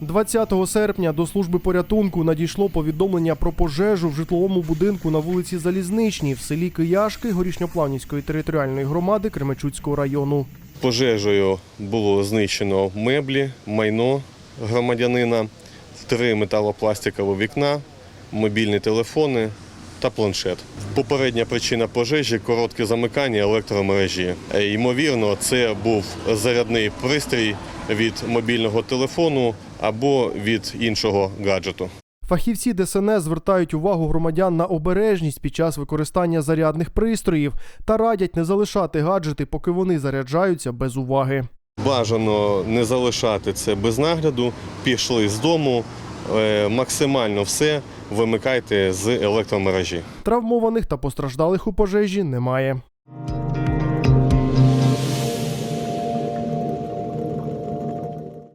20 серпня до служби порятунку надійшло повідомлення про пожежу в житловому будинку на вулиці Залізничній в селі Кияшки Горішньоплавнівської територіальної громади Кременчуцького району. Пожежею було знищено меблі, майно громадянина, три металопластикові вікна, мобільні телефони та планшет. Попередня причина пожежі коротке замикання електромережі. Е, Ймовірно, це був зарядний пристрій від мобільного телефону або від іншого гаджету. Фахівці ДСНС звертають увагу громадян на обережність під час використання зарядних пристроїв та радять не залишати гаджети, поки вони заряджаються без уваги. Бажано не залишати це без нагляду. Пішли з дому, е, максимально все вимикайте з електромережі. Травмованих та постраждалих у пожежі немає.